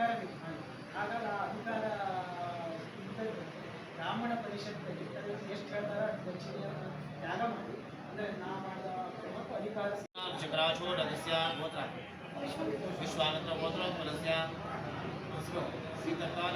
అధికారం కాగా అధికార బ్రాహ್ಮಣ ಪರಿಷತ್ ಎಷ್ಟು ಹೇಳ್ತಾರ ದಕ್ಷಿಣ ತ್ಯಾಗ ಮಾಡಿ ಅಂದರೆ ನಾ ಮಾಡಿದ ಕ್ರಮಕ್ಕೂ ಅಧಿಕಾರ ಶಿವರಾಜೋಡ ಅಗಸ್ಯ ಗೋತ್ರ ವಿಶ್ವಾನಂದ ಗೋತ್ರ ಮನಸ್ಯ ಸೀತಕಾಲ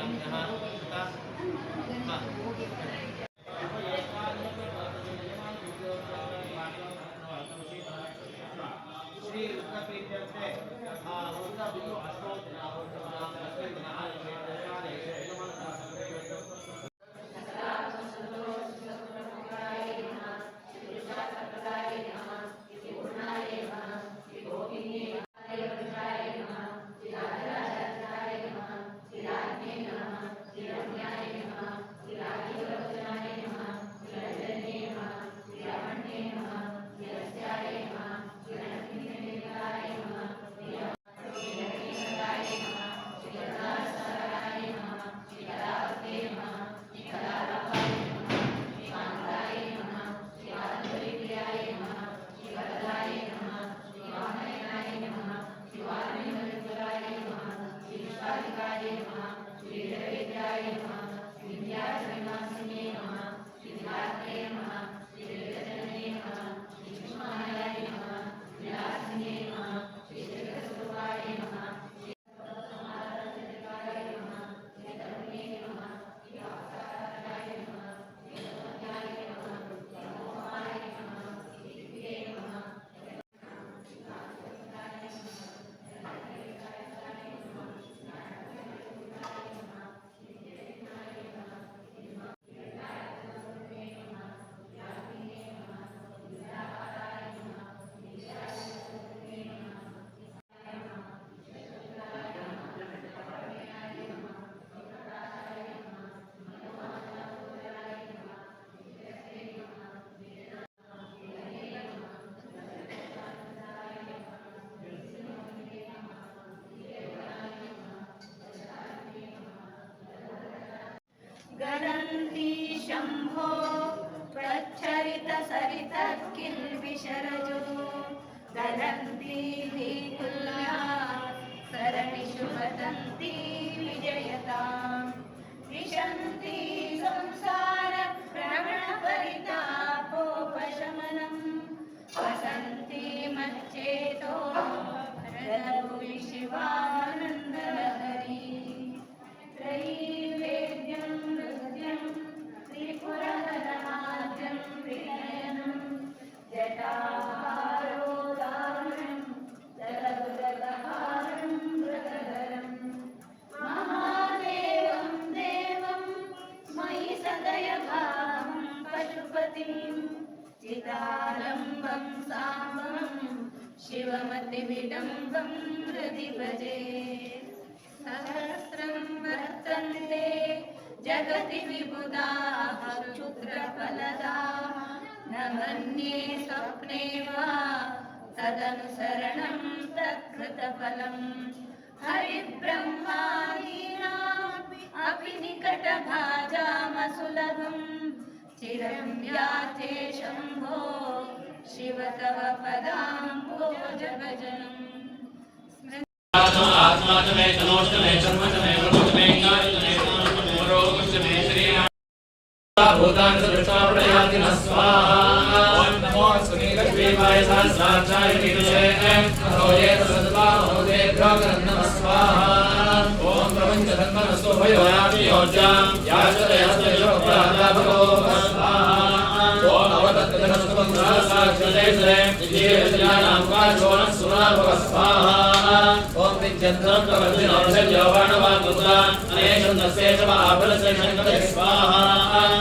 गरन्ति शम्भो प्रच्छरितसरितकिल्बिषरजो गरन्ति कुल्या सरणिषु वदन्ति विजयताम् विशन्ति संसार भ्रमणपरितापोपशमनम् वसन्ति मच्चेतो रघुवि शिवानन्दलहरी पशुपतिं चिदालम्बं साम्बं शिवमतिविडम्बं हृदि भजे। सहस्रं वर्तन्ते, जगति विबुधाः क्षुद्रफलदाः न मन्ये स्वप्ने वा, तदनुसरणं तत्कृतफलम्। हरिब्रह्मादीनाम् अपि निकटभाजामसुलभम् चिरं शम्भो शिव तव पदाम्भोजभजनम् आत्मा च मे तनोश्च मे कर्म च मे प्रभु च मे ज्ञान च मे ज्ञान च मे शरीरं भूतानि च दृष्ट्वा प्रयाति न स्वाहा। ॐ नमो सुनीलग्रीवाय सहस्राक्षाय नीलये रोये तदत्वा महोदयेभ्यो नमः स्वाहा। ॐ प्रपञ्चधन्मनस्तु भयोयापि योज्यां याचतयस्तयो प्रादाभगो स्वाहा ॐ अवदत्तधनस्तु साक्षादेशरे विजयज्ञानां वाचोनं सुराभव स्वाहा ॐ विद्यन्तं प्रवृत्तिनौषधयोवाणवाकुता अनेशं तस्येष आफलस्य शङ्करे स्वाहा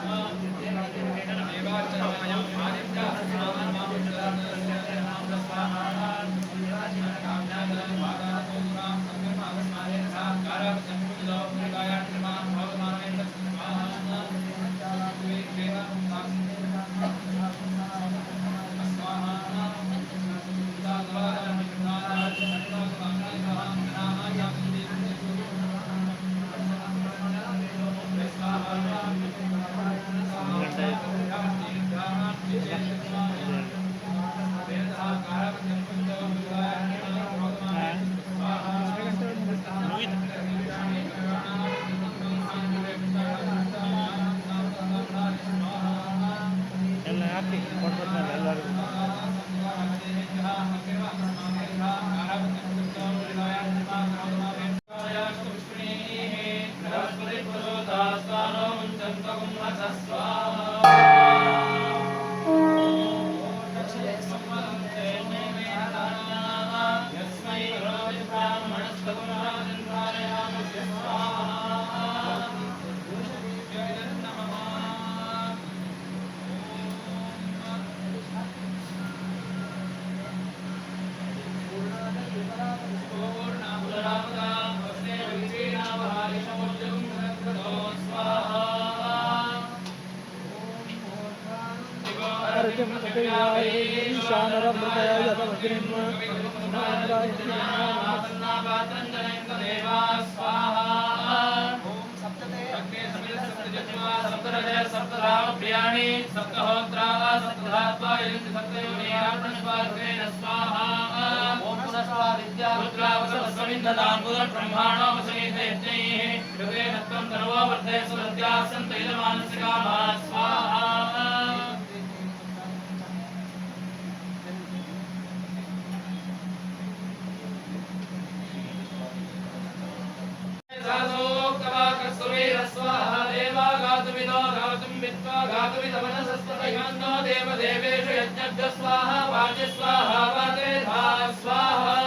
ಎಲ್ಲ ಹಾಕಿ ಕೊಟ್ಬಿಟ್ನಲ್ಲ ಎಲ್ಲರಿಗೂ प्रियाणि सप्तहोत्रा सप्तधात्वा यजन्ति सप्तयोनियार्पणस्वार्गेण स्वाहा ॐ पुनस्वादित्या रुद्रावसवस्वमिन्ददान् पुनर्ब्रह्माणो वसमेतयज्ञैः कृतेन त्वं तर्वो वर्धय सुरत्याः स्वाहा देवेषु यज्ञभ्य स्वाहा वाच स्वाहा वाचे धा स्वाहा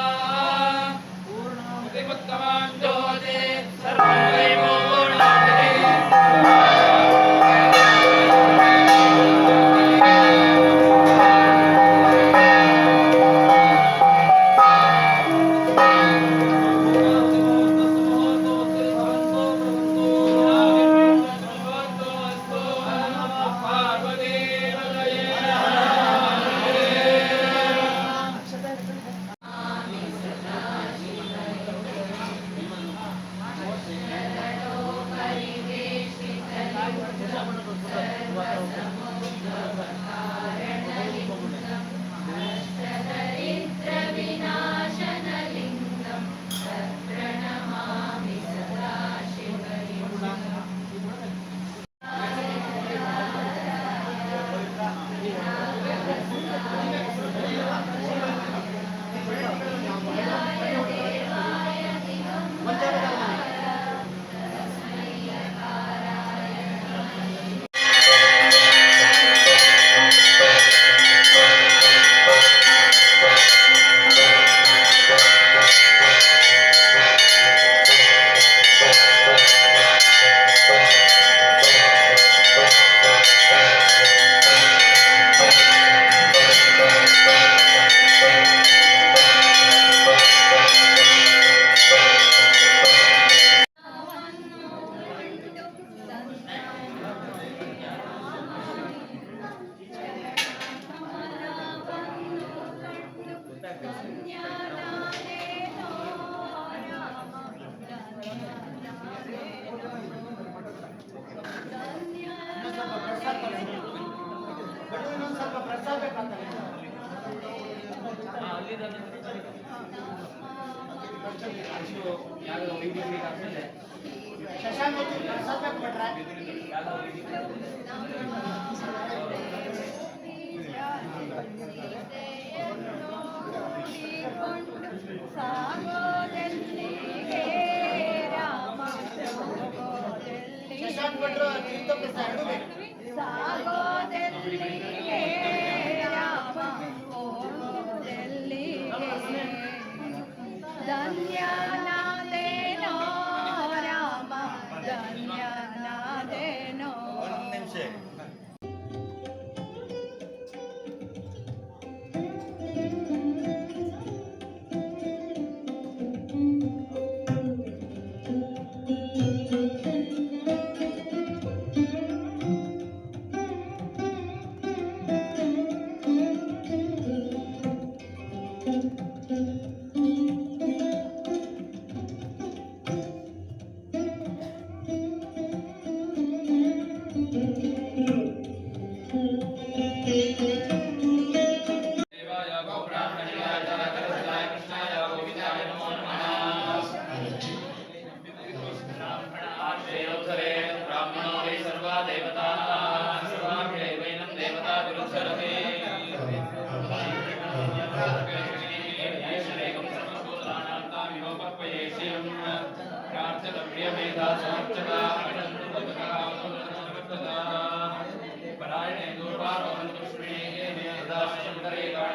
ಸ್ವಲ್ಪ ಪ್ರಸಾದ ಬೇಕಂತ ಶಶಾಂಕ್ ಹೊತ್ತು ಪ್ರಸಾದ Yeah.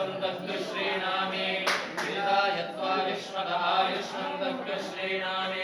त्वार्वयस्वदेवयस्वन्दग्गुश्रीणामि विदाय त्वा विश्वदायुष्वन्दग्गुश्रीणामि